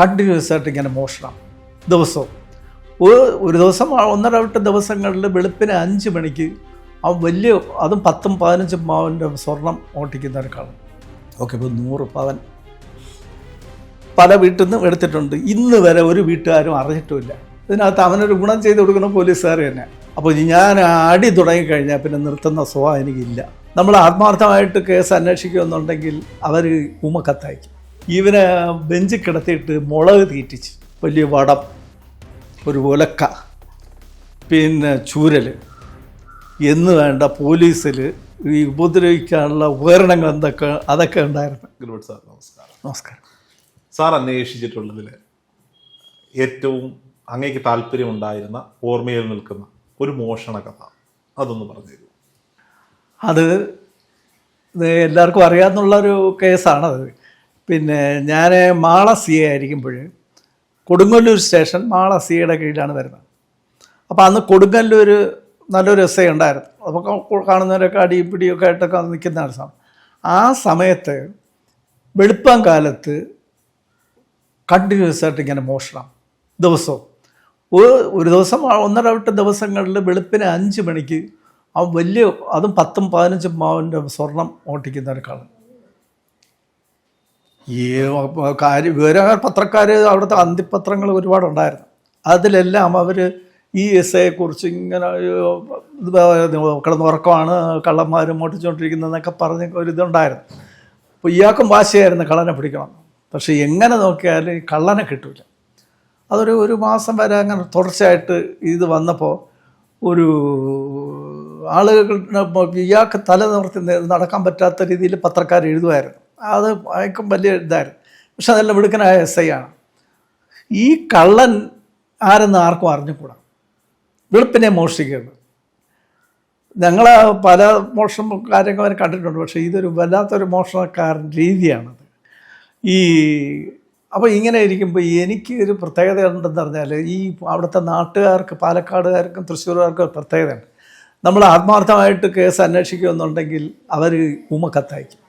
Continuous ആയിട്ട് ഇങ്ങനെ മോഷണം. ദിവസവും. ഒരു ഒരു ദിവസം ഒന്നര എട്ട് ദിവസങ്ങളിൽ വെളുപ്പിന് അഞ്ച് മണിക്ക് ആ വലിയ അതും പത്തും പതിനഞ്ചും പവന്റെ സ്വർണം ഓട്ടിക്കുന്നവരെ കാണും. ഓക്കെ ഇപ്പോൾ നൂറ് പവൻ. പല വീട്ടിൽ നിന്നും എടുത്തിട്ടുണ്ട്. ഇന്ന് വരെ ഒരു വീട്ടുകാരും അറിഞ്ഞിട്ടുമില്ല. ഇതിനകത്ത് അവനൊരു ഗുണം ചെയ്ത് കൊടുക്കുന്ന പോലീസുകാർ തന്നെ. അപ്പോൾ ഞാൻ അടി തുടങ്ങിക്കഴിഞ്ഞാൽ പിന്നെ നിർത്തുന്ന സ്വഭാവം എനിക്കില്ല. നമ്മൾ ആത്മാർത്ഥമായിട്ട് കേസ് അന്വേഷിക്കുമെന്നുണ്ടെങ്കിൽ അവർ ഉമക്കത്തയക്കും ഇവനെ ബെഞ്ചിൽ കിടത്തിയിട്ട് മുളക് തീറ്റിച്ച്. വലിയ വടം ഒരു ഒലക്ക പിന്നെ ചൂരൽ എന്ന് വേണ്ട പോലീസിൽ ഈ ഉപദ്രവിക്കാനുള്ള ഉപകരണങ്ങൾ എന്തൊക്കെ അതൊക്കെ ഉണ്ടായിരുന്നു. ഗുരുവട്ട് സാർ നമസ്കാരം. നമസ്കാരം. സാർ അന്വേഷിച്ചിട്ടുള്ളതിൽ ഏറ്റവും അങ്ങേക്ക് താല്പര്യമുണ്ടായിരുന്ന ഓർമ്മയിൽ നിൽക്കുന്ന ഒരു മോഷണ കഥ. അതൊന്ന് പറഞ്ഞു അത് എല്ലാവർക്കും അറിയാമെന്നുള്ളൊരു കേസാണത്. പിന്നെ ഞാൻ മാള സി എ ആയിരിക്കുമ്പോൾ കൊടുങ്ങല്ലൂർ സ്റ്റേഷൻ മാള സി എയുടെ കീഴിലാണ് വരുന്നത്. അപ്പോൾ അന്ന് കൊടുങ്ങല്ലൂർ നല്ലൊരു എസ് ഐ ഉണ്ടായിരുന്നു. അപ്പോൾ കാണുന്നവരൊക്കെ അടിയും പിടിയൊക്കെ ആയിട്ടൊക്കെ നിൽക്കുന്നതാണ് സമയം ആ സമയത്ത് വെളുപ്പം കാലത്ത് കണ്ടിന്യൂസ് ആയിട്ട് ഇങ്ങനെ മോഷണം. ദിവസവും. ഒരു ഒരു ദിവസം ഒന്നര വിട്ട ദിവസങ്ങളിൽ വെളുപ്പിന് അഞ്ച് മണിക്ക് ആ വലിയ അതും പത്തും പതിനഞ്ചും മാവിന്റെ സ്വർണം ഓട്ടിക്കുന്നവരെ കാണും ഈ കാര്യം വിവര പത്രക്കാർ അവിടുത്തെ അന്തിപ്പത്രങ്ങൾ ഒരുപാടുണ്ടായിരുന്നു. അതിലെല്ലാം അവർ ഈ കുറിച്ച് ഇങ്ങനെ കിടന്നുറക്കമാണ് കള്ളന്മാർ മോട്ടിച്ചുകൊണ്ടിരിക്കുന്നതെന്നൊക്കെ പറഞ്ഞ ഒരു ഇതുണ്ടായിരുന്നു. അപ്പോൾ ഇയാൾക്കും വാശിയായിരുന്നു കള്ളനെ പിടിക്കണം. പക്ഷേ എങ്ങനെ നോക്കിയാലും ഈ കള്ളനെ കിട്ടില്ല അതൊരു ഒരു മാസം വരെ അങ്ങനെ തുടർച്ചയായിട്ട് ഇത് വന്നപ്പോൾ ഒരു ആളുകൾ ഇയാൾക്ക് തല നിവർത്തി നടക്കാൻ പറ്റാത്ത രീതിയിൽ പത്രക്കാർ എഴുതുമായിരുന്നു. അത് അയക്കും വലിയ ഇതായിരുന്നു. പക്ഷെ അതെല്ലാം മിടുക്കനായ എസ് ഐ ആണ്. ഈ കള്ളൻ ആരെന്ന് ആർക്കും അറിഞ്ഞുകൂടാ? വെളുപ്പിനെ മോഷ്ടിക്കുന്നത് ഞങ്ങൾ പല മോഷണ കാര്യങ്ങൾ വരെ കണ്ടിട്ടുണ്ട്. പക്ഷേ ഇതൊരു വല്ലാത്തൊരു മോഷണക്കാരൻ രീതിയാണത്. ഈ അപ്പോൾ ഇങ്ങനെ ഇരിക്കുമ്പോൾ എനിക്ക് ഒരു പ്രത്യേകത ഉണ്ടെന്ന് പറഞ്ഞാൽ ഈ അവിടുത്തെ നാട്ടുകാർക്ക് പാലക്കാടുകാർക്കും തൃശ്ശൂർകാർക്കും ഒരു പ്രത്യേകതയുണ്ട്. നമ്മൾ ആത്മാർത്ഥമായിട്ട് കേസ് അന്വേഷിക്കുമെന്നുണ്ടെങ്കിൽ അവർ ഊമക്കത്തയക്കും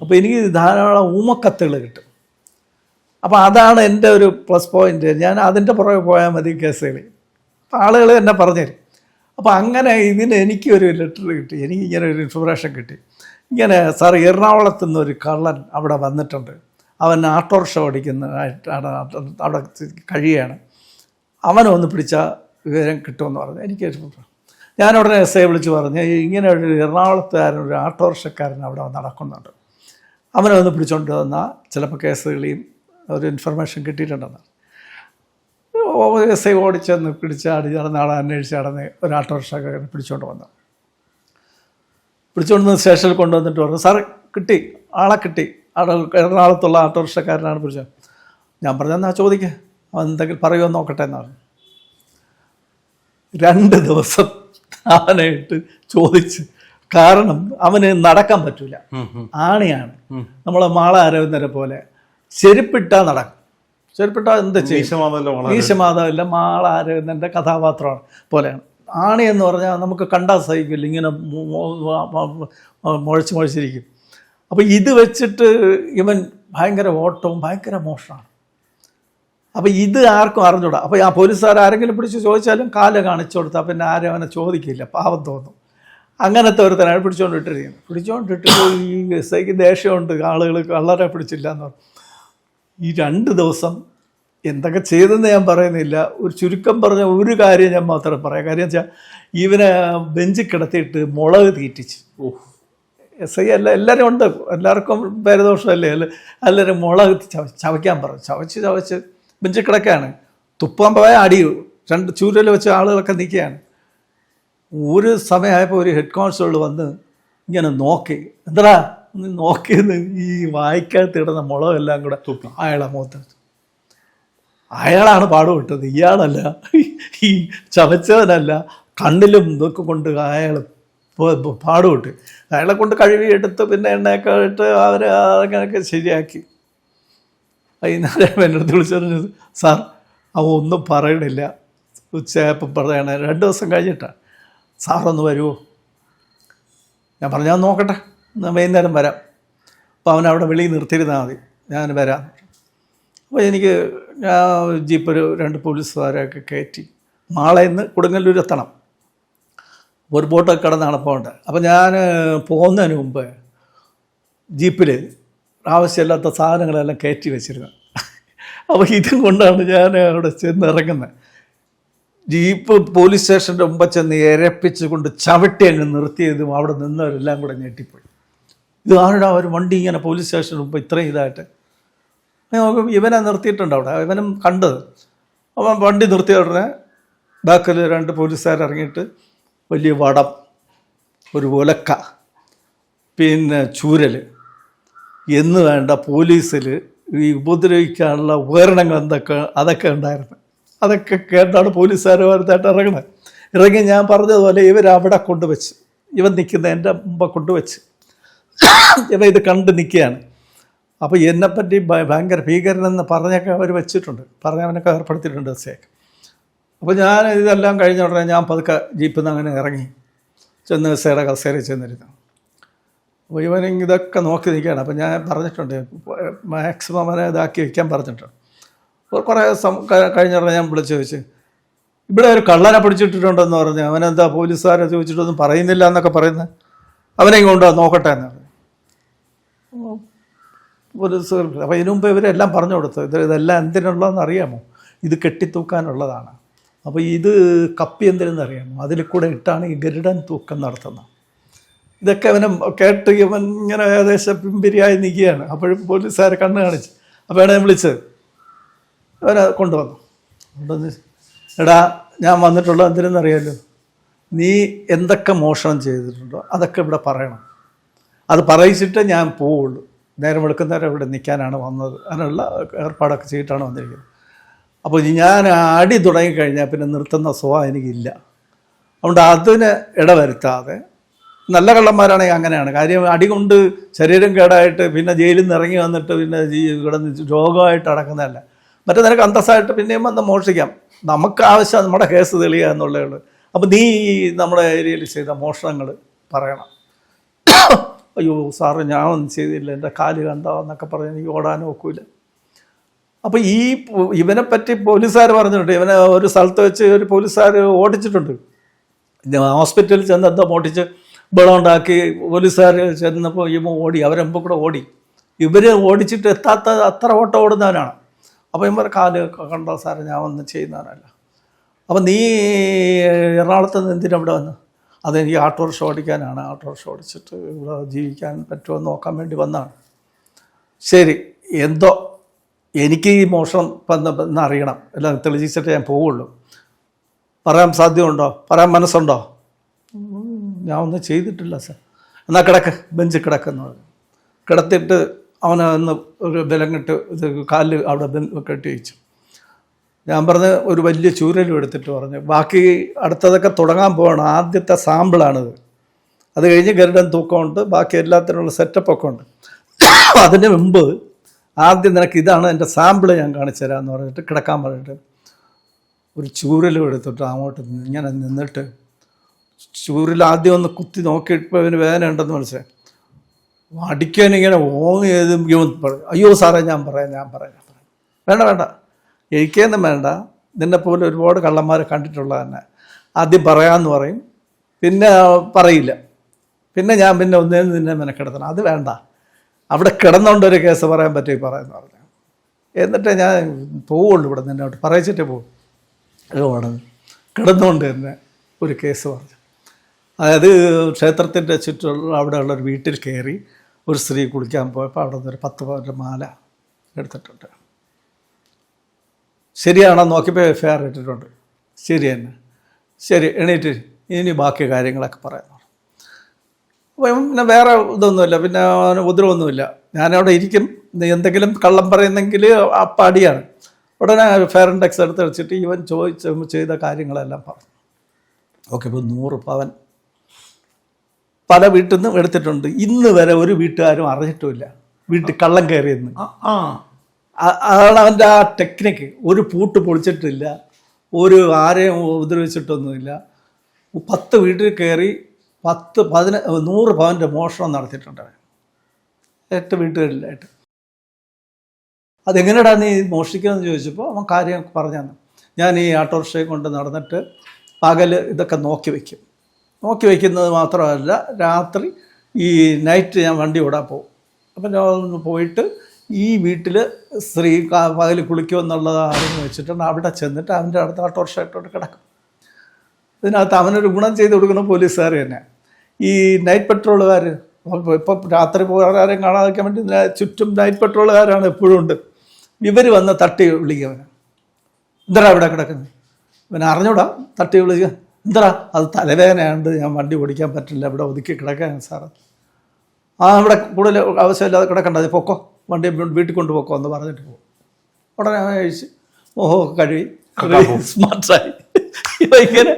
അപ്പോൾ എനിക്ക് ധാരാളം ഊമക്കത്തുകൾ കിട്ടും. അപ്പോൾ അതാണ് എന്റെ ഒരു പ്ലസ് പോയിന്റ്. ഞാൻ അതിന്റെ പുറകെ പോയാൽ മതി കേസുകളിൽ ആളുകൾ എന്നെ പറഞ്ഞുതരും അപ്പോൾ അങ്ങനെ ഇതിന് എനിക്കൊരു ലെറ്റർ കിട്ടി. എനിക്ക് ഇങ്ങനെ ഒരു ഇൻഫർമേഷൻ കിട്ടി. ഇങ്ങനെ സാർ എറണാകുളത്ത് നിന്നൊരു കള്ളൻ അവിടെ വന്നിട്ടുണ്ട്. അവൻ ആട്ടോറിക്ഷ ഓടിക്കുന്നതായിട്ടാണ്. അവിടെ കഴിയുകയാണ്. അവനൊന്ന് പിടിച്ച വിവരം കിട്ടുമെന്ന് പറഞ്ഞു. എനിക്ക് ഞാൻ ഉടനെ എസ് ഐ വിളിച്ച് പറഞ്ഞു. ഇങ്ങനെ ഒരു എറണാകുളത്തുകാരൻ ഒരു ആട്ടോറിക്ഷക്കാരൻ അവിടെ നടക്കുന്നുണ്ട്. അവനെ ഒന്ന് പിടിച്ചോണ്ട് വന്ന ചിലപ്പോൾ കേസുകളെയും ഒരു ഇൻഫർമേഷൻ കിട്ടിയിട്ടുണ്ടെന്നാണ് എസ് ഐ ഓടിച്ചെന്ന് പിടിച്ച് അടി നടന്ന ആളെ അന്വേഷിച്ച് നടന്ന് ഒരു ഓട്ടോറിക്ഷക്കാരനെ പിടിച്ചോണ്ട് വന്നു. പിടിച്ചുകൊണ്ട് വന്ന് സ്റ്റേഷനിൽ കൊണ്ടുവന്നിട്ട് പറഞ്ഞു സാർ കിട്ടി ആളെ കിട്ടി. ആളെ എറണാകുളത്തുള്ള ആട്ടോറിക്ഷക്കാരനാണ് പിടിച്ചത്. ഞാൻ പറഞ്ഞെന്നാ ചോദിക്കുക അവൻ എന്തെങ്കിലും പറയുമോ നോക്കട്ടെ പറഞ്ഞു. രണ്ട് ദിവസം അവനായിട്ട് ചോദിച്ച് കാരണം അവന് നടക്കാൻ പറ്റൂല. ആണിയാണ്. നമ്മളെ മാള അരവിന്ദരെ പോലെ ചെരുപ്പിട്ടാ നടക്കും. ചെരുപ്പിട്ടാ എന്താ മീശമാധവല്ല മാള അരവിന്ദന്റെ കഥാപാത്രമാണ്. പോലെയാണ്. ആണി എന്ന് പറഞ്ഞാൽ നമുക്ക് കണ്ടാൽ സഹിക്കില്ല. ഇങ്ങനെ മുഴച്ച് മുഴച്ചിരിക്കും. അപ്പോൾ ഇത് വെച്ചിട്ട് ഇവൻ ഭയങ്കര ഓട്ടവും ഭയങ്കര മോഷണമാണ് അപ്പോൾ ഇത് ആർക്കും അറിഞ്ഞൂടാ. അപ്പോൾ ആ പോലീസുകാർ ആരെങ്കിലും പിടിച്ച് ചോദിച്ചാലും കാൽ കാണിച്ചു കൊടുത്താൽ പിന്നെ ആരും അവനെ ചോദിക്കില്ല. പാവം തോന്നും. അങ്ങനത്തെ ഒരുത്തനാണ് പിടിച്ചുകൊണ്ടിട്ടിരിക്കുന്നത് പിടിച്ചുകൊണ്ടിട്ട് ഈ എസ് ഐക്ക് ദേഷ്യമുണ്ട്. ആളുകൾ കള്ളരെ പിടിച്ചില്ല എന്ന് പറഞ്ഞു. ഈ രണ്ട് ദിവസം എന്തൊക്കെ ചെയ്തെന്ന് ഞാൻ പറയുന്നില്ല. ഒരു ചുരുക്കം പറഞ്ഞ ഒരു കാര്യം ഞാൻ മാത്രം പറയാം. കാര്യം വെച്ചാൽ ഇവനെ ബെഞ്ചിൽ കിടത്തിയിട്ട് മുളക് തീറ്റിച്ച്. ഓ എസ് ഐ അല്ല എല്ലാവരും ഉണ്ട്. എല്ലാവർക്കും പേരദോഷമല്ലേ? അല്ല എല്ലാവരും മുളക് ചവ ചവയ്ക്കാൻ പറഞ്ഞു. ചവച്ച് ചവച്ച് ബെഞ്ചിൽ കിടക്കുകയാണ്. തുപ്പാൻ പോയാൽ അടിയു. രണ്ട് ചൂരൽ വെച്ച് ആളുകളൊക്കെ നിൽക്കുകയാണ്. ഒരു സമയമായപ്പോൾ ഒരു ഹെഡ് കോൺസ്റ്റബിൾ വന്ന് ഇങ്ങനെ നോക്കി. എന്താ നോക്കി നോക്കിയെന്ന് ഈ വായിക്കകത്ത് ഇടുന്ന മുളകെല്ലാം കൂടെ അയാളെ മുഖത്ത് അയാളാണ് പാടുവിട്ടത് ഇയാളല്ല. ഈ ചവച്ചവനല്ല. കണ്ണിലും ഇതൊക്കെ കൊണ്ട് അയാൾ പാടുപെട്ട് അയാളെ കൊണ്ട് കഴുകി എടുത്ത് പിന്നെ എണ്ണയൊക്കെ ഇട്ട് അവർ അങ്ങനെയൊക്കെ ശരിയാക്കി. വൈകുന്നേരം എന്റെ അടുത്ത് വിളിച്ചു സാർ അവ ഒന്നും പറയണില്ല. ഉച്ചയായപ്പം പറയണേ. രണ്ട് ദിവസം കഴിഞ്ഞിട്ടാണ് സാറൊന്ന് വരുമോ ഞാൻ പറഞ്ഞു ഞാൻ നോക്കട്ടെ. എന്നാൽ വൈകുന്നേരം വരാം. അപ്പോൾ അവൻ വെളിയിൽ നിർത്തിയിരുന്നാൽ മതി. ഞാൻ വരാം. അപ്പോൾ എനിക്ക് ഞാൻ ജീപ്പ് ഒരു രണ്ട് പോലീസുകാരെയൊക്കെ കയറ്റി നാളെ ഇന്ന് കൊടുങ്ങല്ലൂർ എത്തണം. ഒരു ബോട്ടൊക്കെ കിടന്നാണ് പോകേണ്ടത്. അപ്പോൾ ഞാൻ പോകുന്നതിന് മുമ്പ് ജീപ്പിൽ ആവശ്യമില്ലാത്ത സാധനങ്ങളെല്ലാം കയറ്റി വെച്ചിരുന്നു. അപ്പോൾ ഇതും കൊണ്ടാണ് ഞാൻ അവിടെ ചെന്ന് ഇറങ്ങുന്നത് ജീപ്പ് പോലീസ് സ്റ്റേഷന്റെ മുമ്പ് ചെന്ന് ഇരപ്പിച്ചുകൊണ്ട് ചവിട്ടി അങ്ങ് നിർത്തിയതും അവിടെ നിന്നവരെല്ലാം കൂടെ ഞെട്ടിപ്പോയി. ഇത് ആരുടെ ഒരു വണ്ടി ഇങ്ങനെ പോലീസ് സ്റ്റേഷന് മുമ്പ് ഇത്രയും ഇതായിട്ട്? ഇവനെ നിർത്തിയിട്ടുണ്ട് അവിടെ. ഇവനും കണ്ടത്. അവൻ വണ്ടി നിർത്തിയ ഉടനെ ബാക്കിൽ രണ്ട് പോലീസുകാർ ഇറങ്ങിയിട്ട് വലിയ വടം ഒരു ഒലക്ക പിന്നെ ചൂരൽ എന്ന് വേണ്ട പോലീസിൽ ഈ ഉപദ്രവിക്കാനുള്ള ഉപകരണങ്ങൾ എന്തൊക്കെ അതൊക്കെ ഉണ്ടായിരുന്നു. അതൊക്കെ കേട്ടാണ് പോലീസുകാർ വരുത്തായിട്ട് ഇറങ്ങുന്നത്. ഇറങ്ങി ഞാൻ പറഞ്ഞതുപോലെ അവിടെ കൊണ്ടുവച്ച് ഇവൻ നിൽക്കുന്ന എന്റെ മുമ്പ് കൊണ്ടുവച്ച് ഇവ ഇത് കണ്ട് നിൽക്കുകയാണ്. അപ്പോൾ എന്നെപ്പറ്റി ഭയങ്കര ഭീകരനെന്ന് പറഞ്ഞൊക്കെ അവർ വെച്ചിട്ടുണ്ട്. പറഞ്ഞവനൊക്കെ ഏർപ്പെടുത്തിയിട്ടുണ്ട് എസ്സേക്ക് അപ്പോൾ ഞാൻ ഇതെല്ലാം കഴിഞ്ഞ ഉടനെ ഞാൻ പതുക്കെ ജീപ്പിൽ നിന്ന് അങ്ങനെ ഇറങ്ങി ചെന്ന് സേടെ കസേരയിൽ ചെന്നിരുന്നു. അപ്പോൾ ഇവൻ ഇതൊക്കെ നോക്കി നിൽക്കുകയാണ്. അപ്പോൾ ഞാൻ പറഞ്ഞിട്ടുണ്ട് മാക്സിമം അവനെ ഇതാക്കി വയ്ക്കാൻ പറഞ്ഞിട്ടുണ്ട്. കുറേ കഴിഞ്ഞ ഉടനെ ഞാൻ വിളിച്ച് ചോദിച്ചു ഇവിടെ ഒരു കള്ളനെ പിടിച്ചിട്ടിട്ടുണ്ടെന്ന് പറഞ്ഞു അവനെന്താ പോലീസുകാരെ ചോദിച്ചിട്ടൊന്നും പറയുന്നില്ല എന്നൊക്കെ പറയുന്നത്? അവനെ കൊണ്ടോ നോക്കട്ടെ എന്ന് പറഞ്ഞു. സുഹൃത്ത് അപ്പോൾ ഇതിനു മുമ്പ് ഇവരെല്ലാം പറഞ്ഞു കൊടുത്തു? ഇത് ഇതെല്ലാം എന്തിനുള്ളതെന്ന് അറിയാമോ? ഇത് കെട്ടിത്തൂക്കാനുള്ളതാണ്. അപ്പോൾ ഇത് കപ്പി എന്തിനെന്ന് അറിയാമോ? അതിൽ കൂടെ ഇട്ടാണ് ഈ ഗരുഡൻ തൂക്കം നടത്തുന്നത്. ഇതൊക്കെ അവനെ കേട്ട് ഇവൻ ഇങ്ങനെ ഏകദേശം പിമ്പിരിയായി നിൽക്കുകയാണ്. അപ്പോഴും പോലീസുകാരെ കണ്ണ് കാണിച്ച്. അപ്പോൾ ഞാൻ വിളിച്ചത് അവനെ കൊണ്ടുവന്നു. കൊണ്ടുവന്ന് എടാ ഞാൻ വന്നിട്ടുള്ളത് എന്തിനെന്നറിയാലോ? നീ എന്തൊക്കെ മോഷണം ചെയ്തിട്ടുണ്ടോ അതൊക്കെ ഇവിടെ പറയണം. അത് പറയിച്ചിട്ട് ഞാൻ പോവുള്ളൂ. നേരം വെളുക്കുന്നേരം ഇവിടെ നിൽക്കാനാണ് വന്നത്. അതിനുള്ള ഏർപ്പാടൊക്കെ ചെയ്തിട്ടാണ് വന്നിരിക്കുന്നത്. അപ്പോൾ ഞാൻ അടി തുടങ്ങിക്കഴിഞ്ഞാൽ പിന്നെ നിർത്തുന്ന സ്വഭാവം എനിക്കില്ല. അതുകൊണ്ട് അതിന് ഇടവരുത്താതെ നല്ല കള്ളന്മാരാണെങ്കിൽ അങ്ങനെയാണ്. കാര്യം അടി കൊണ്ട് ശരീരം കേടായിട്ട് പിന്നെ ജയിലിൽ നിന്ന് ഇറങ്ങി വന്നിട്ട് പിന്നെ കിടന്ന് രോഗമായിട്ട് അടക്കുന്നതല്ല മറ്റേ നിനക്ക് അന്തസ്സായിട്ട് പിന്നെയും വന്ന് മോഷിക്കാം നമുക്ക് ആവശ്യം നമ്മുടെ കേസ് തെളിയുക എന്നുള്ളേ ഉള്ളൂ അപ്പോൾ നീ ഈ നമ്മുടെ ഏരിയയിൽ ചെയ്ത മോഷണങ്ങൾ പറയണം. അയ്യോ സാറ് ഒന്നും ചെയ്തില്ല. എന്റെ കാൽ കണ്ടോ എന്നൊക്കെ പറഞ്ഞ് എനിക്ക് ഓടാൻ ഒക്കില്ല അപ്പോൾ ഈ ഇവനെ പറ്റി പോലീസുകാർ പറഞ്ഞിട്ടുണ്ട്. ഇവനെ ഒരു സ്ഥലത്ത് വെച്ച് ഒരു പോലീസുകാർ ഓടിച്ചിട്ടുണ്ട്. ഹോസ്പിറ്റലിൽ ചെന്ന് എന്തോ ഓടിച്ച് ബളം ഉണ്ടാക്കി പോലീസുകാർ ചെന്നപ്പോൾ ഇവ ഓടി അവരെമ്പോ കൂടെ ഓടി. ഇവർ ഓടിച്ചിട്ട് എത്താത്ത അത്ര ഓട്ടം ഓടുന്നവനാണ്. അപ്പോൾ ഇവർ കാൽ കണ്ടോ സാറേ ഞാൻ ഒന്നും ചെയ്യുന്നവനല്ല. അപ്പം നീ എറണാകുളത്ത് നിന്ന് എന്തിനാ ഇവിടെ വന്ന്? അതെനിക്ക് ഓട്ടോറിക്ഷ ഓടിക്കാനാണ്. ഓട്ടോറിക്ഷ ഓടിച്ചിട്ട് ഇവിടെ ജീവിക്കാൻ പറ്റുമോ എന്ന് നോക്കാൻ വേണ്ടി വന്നാണ്. ശരി എന്തോ എനിക്ക് ഈ മോഷണം എന്ന് അറിയണം. എല്ലാം തെളിയിച്ചിട്ട് ഞാൻ പോവുള്ളൂ. പറയാൻ സാധ്യമുണ്ടോ പറയാൻ മനസ്സുണ്ടോ? ഞാൻ ഒന്നും ചെയ്തിട്ടില്ല സാർ. എന്നാൽ കിടക്ക് ബെഞ്ച് കിടക്കുന്നു കിടത്തിട്ട് കിടത്തിയിട്ട് അവനെ ഒന്ന് ഒരു ബലം കെട്ട് ഇത് കാലിൽ അവിടെ കെട്ടി വെച്ചു ഞാൻ പറഞ്ഞ് ഒരു വലിയ ചൂരലും എടുത്തിട്ട് പറഞ്ഞു ബാക്കി അടുത്തതൊക്കെ തുടങ്ങാൻ പോവാണ് ആദ്യത്തെ സാമ്പിളാണിത് അത് കഴിഞ്ഞ് ഗരുഡൻ തൂക്കമുണ്ട് ബാക്കി എല്ലാത്തിനുള്ള സെറ്റപ്പൊക്കെ ഉണ്ട്. അതിന് മുമ്പ് ആദ്യം നിനക്ക് ഇതാണ് എന്റെ സാമ്പിൾ ഞാൻ കാണിച്ചു തരാമെന്ന് പറഞ്ഞിട്ട് കിടക്കാൻ പറഞ്ഞിട്ട് ഒരു ചൂരലും എടുത്തിട്ട് അങ്ങോട്ട് ഇങ്ങനെ നിന്നിട്ട് ചൂരിൽ ആദ്യം ഒന്ന് കുത്തി നോക്കിയപ്പോൾ അവന് വേദന ഉണ്ടെന്ന് മനസ്സിലായി. അടിക്കാൻ ഇങ്ങനെ ഓങ് ചെയ്ത് അയ്യോ സാറേ ഞാൻ പറയാം ഞാൻ പറയാം ഞാൻ പറയാം. വേണ്ട വേണ്ട. എനിക്കൊന്നും വേണ്ട. നിന്നെപ്പോലെ ഒരുപാട് കള്ളന്മാരെ കണ്ടിട്ടുള്ള തന്നെ. ആദ്യം പറയാമെന്ന് പറയും. പിന്നെ പറയില്ല. പിന്നെ ഞാൻ പിന്നെ ഒന്നേ നിന്നെ മെനക്കെടുത്തണം. അത് വേണ്ട. അവിടെ കിടന്നുകൊണ്ട് ഒരു കേസ് പറയാൻ പറ്റി പറയാമെന്ന് പറഞ്ഞു? എന്നിട്ട് ഞാൻ പോവുള്ളൂ ഇവിടെ നിന്നോട്ട്. പറയിച്ചിട്ടേ പോകും അതുകൊണ്ട് കിടന്നുകൊണ്ട് തന്നെ ഒരു കേസ് പറഞ്ഞു. അതായത് ക്ഷേത്രത്തിന്റെ ചുറ്റുള്ള അവിടെയുള്ള ഒരു വീട്ടിൽ കയറി ഒരു സ്ത്രീ കുളിക്കാൻ പോയപ്പോൾ അവിടെ നിന്ന് ഒരു പത്ത് പവന്റെ മാല എടുത്തിട്ടുണ്ട്. ശരിയാണോ നോക്കിയപ്പോൾ എഫ് ആർ ഇട്ടിട്ടുണ്ട്. ശരി തന്നെ. ശരി എണീറ്റ് ഇനി ബാക്കി കാര്യങ്ങളൊക്കെ പറയാം അപ്പം പിന്നെ വേറെ ഇതൊന്നുമില്ല പിന്നെ ഉപദ്രവമൊന്നുമില്ല. ഞാനവിടെ ഇരിക്കും. എന്തെങ്കിലും കള്ളം പറയുന്നെങ്കിൽ അപ്പം അടിയാണ്. ഉടനെ ഫെയർ ഇൻഡെക്സ് എടുത്ത് വെച്ചിട്ട് ഇവൻ ചോദിച്ച ചെയ്ത കാര്യങ്ങളെല്ലാം പറഞ്ഞു. ഓക്കെ ഇപ്പോൾ നൂറ് പവൻ പല വീട്ടിൽ നിന്നും എടുത്തിട്ടുണ്ട്. ഇന്ന് വരെ ഒരു വീട്ടുകാരും അറിഞ്ഞിട്ടുമില്ല. വീട്ടിൽ കള്ളം കയറിയെന്ന്. അതാണ് അവന്റെ ആ ടെക്നിക്ക്. ഒരു പൂട്ട് പൊളിച്ചിട്ടില്ല. ഒരു ആരെയും ഉപദ്രവിച്ചിട്ടൊന്നുമില്ല. പത്ത് വീട്ടിൽ കയറി പത്ത് പതിന നൂറ് പവന്റെ മോഷണം നടത്തിയിട്ടുണ്ട് അവൻ. എട്ട് വീട്ടുകളിലായിട്ട് അതെങ്ങനെയാടാ നീ മോഷ്ടിക്കുന്നതെന്ന് ചോദിച്ചപ്പോൾ അവൻ കാര്യം പറഞ്ഞു ഞാൻ ഈ ഓട്ടോറിക്ഷയെ കൊണ്ട് നടന്നിട്ട് പകൽ ഇതൊക്കെ നോക്കി വയ്ക്കും. നോക്കി വയ്ക്കുന്നത് മാത്രമല്ല രാത്രി ഈ നൈറ്റ് ഞാൻ വണ്ടി ഓടാൻ പോകും. അപ്പം ഞാൻ ഒന്ന് പോയിട്ട് ഈ വീട്ടിൽ സ്ത്രീ പകൽ കുളിക്കുമെന്നുള്ളത് ആരെന്ന് വെച്ചിട്ടുണ്ട്. അവിടെ ചെന്നിട്ട് അവന്റെ അടുത്ത് ഓട്ടോറിക്ഷ ഇട്ടോട്ട് കിടക്കും. ഇതിനകത്ത് അവനൊരു ഗുണം ചെയ്ത് കൊടുക്കുന്ന പോലീസുകാർ തന്നെ. ഈ നൈറ്റ് പെട്രോളുകാർ ഇപ്പം രാത്രി പോകാരും കാണാതിരിക്കാൻ വേണ്ടി ചുറ്റും നൈറ്റ് പെട്രോളുകാരാണ് എപ്പോഴും ഉണ്ട്. ഇവർ വന്ന് തട്ടി വിളിക്കുക അവനെ. എന്താ ഇവിടെ കിടക്കുന്നത്? ഇവൻ അറിഞ്ഞൂടാ? തട്ടി വിളിക്കുക എന്താ അത് തലവേദനയുണ്ട് ഞാൻ വണ്ടി ഓടിക്കാൻ പറ്റില്ല ഇവിടെ ഒതുക്കി കിടക്കാൻ സാറ്. ആ ഇവിടെ കൂടുതൽ ആവശ്യമില്ലാതെ കിടക്കണ്ട പൊക്കോ വണ്ടി വീട്ടിൽ കൊണ്ടുപോക്കോ എന്ന് പറഞ്ഞിട്ട് പോകും. ഉടനെ കഴിച്ച് ഓഹോ കഴുകി സ്മാർട്ടായി ഇങ്ങനെ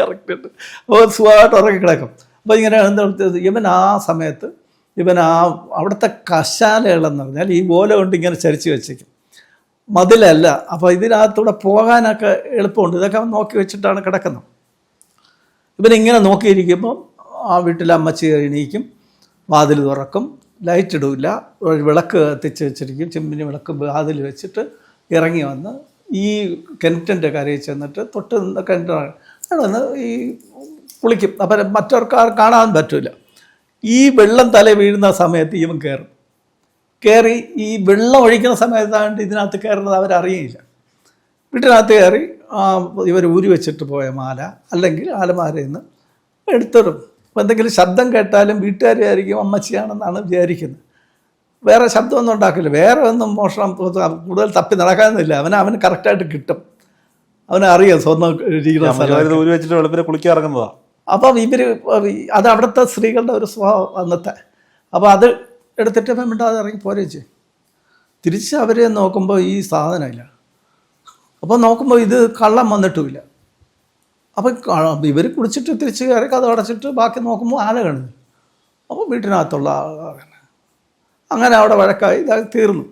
കറക്റ്റ് ഉണ്ട്. അപ്പോൾ സുഖമായിട്ട് ഉറങ്ങി കിടക്കും. അപ്പോൾ ഇങ്ങനെ എന്താ ഇവൻ ആ സമയത്ത് ഇവൻ ആ അവിടുത്തെ കശാലകളെന്ന് പറഞ്ഞാൽ ഈ ഓല കൊണ്ട് ഇങ്ങനെ ചരിച്ച് വെച്ചേക്കും. മതിലല്ല. അപ്പോൾ ഇതിനകത്തൂടെ പോകാനൊക്കെ എളുപ്പമുണ്ട്. ഇതൊക്കെ നോക്കി വെച്ചിട്ടാണ് കിടക്കുന്നത്. ഇവനിങ്ങനെ നോക്കിയിരിക്കുമ്പോൾ ആ വീട്ടിലെ അമ്മച്ചി എണീക്കും. വാതിൽ തുറക്കും. ലൈറ്റ് ഇടില്ല. ഒരു വിളക്ക് കത്തിച്ച് വെച്ചിരിക്കും. ചെമ്പിന് വിളക്ക് വാതിൽ വെച്ചിട്ട് ഇറങ്ങി വന്ന് ഈ കിണറ്റിന്റെ കരയിൽ ചെന്നിട്ട് തൊട്ട് നിന്ന് കിണറ്റ് അവിടെ ഈ കുളിക്കും. അപ്പം മറ്റവർക്ക് കാണാൻ പറ്റില്ല ഈ വെള്ളം തല വീഴുന്ന സമയത്ത് ഇവൻ കയറും. കയറി ഈ വെള്ളം ഒഴിക്കുന്ന സമയത്താണ്ട് ഇതിനകത്ത് കയറുന്നത് അവരറിയില്ല വീട്ടിനകത്ത് കയറി ഇവർ ഊരി വെച്ചിട്ട് പോയ മാല അല്ലെങ്കിൽ ആലമാരയിൽ നിന്ന് എടുത്തിടും. അപ്പോൾ എന്തെങ്കിലും ശബ്ദം കേട്ടാലും വീട്ടുകാരായിരിക്കും അമ്മച്ചിയാണെന്നാണ് വിചാരിക്കുന്നത്. വേറെ ശബ്ദമൊന്നും ഉണ്ടാക്കില്ല. വേറെ ഒന്നും മോഷണം കൂടുതൽ തപ്പി നടക്കാനൊന്നുമില്ല. അവന് അവന് കറക്റ്റായിട്ട് കിട്ടും. അവന് അറിയാം സ്വന്തം അപ്പം ഇവർ അത് അവിടുത്തെ സ്ത്രീകളുടെ ഒരു സ്വഭാവം അന്നത്തെ. അപ്പോൾ അത് എടുത്തിട്ട് മിണ്ടാതെ ഇറങ്ങി ചെയ്യും തിരിച്ച് അവർ നോക്കുമ്പോൾ ഈ സാധനമില്ല അപ്പോൾ നോക്കുമ്പോൾ ഇത് കള്ളം വന്നിട്ടുമില്ല. അപ്പം ഇവർ കുടിച്ചിട്ട് തിരിച്ച് കയറി കഥ അടച്ചിട്ട് ബാക്കി നോക്കുമ്പോൾ ആന കണ്ടു അപ്പോൾ വീട്ടിനകത്തുള്ള അങ്ങനെ അവിടെ വഴക്കായി ഇതായി തീർന്നു.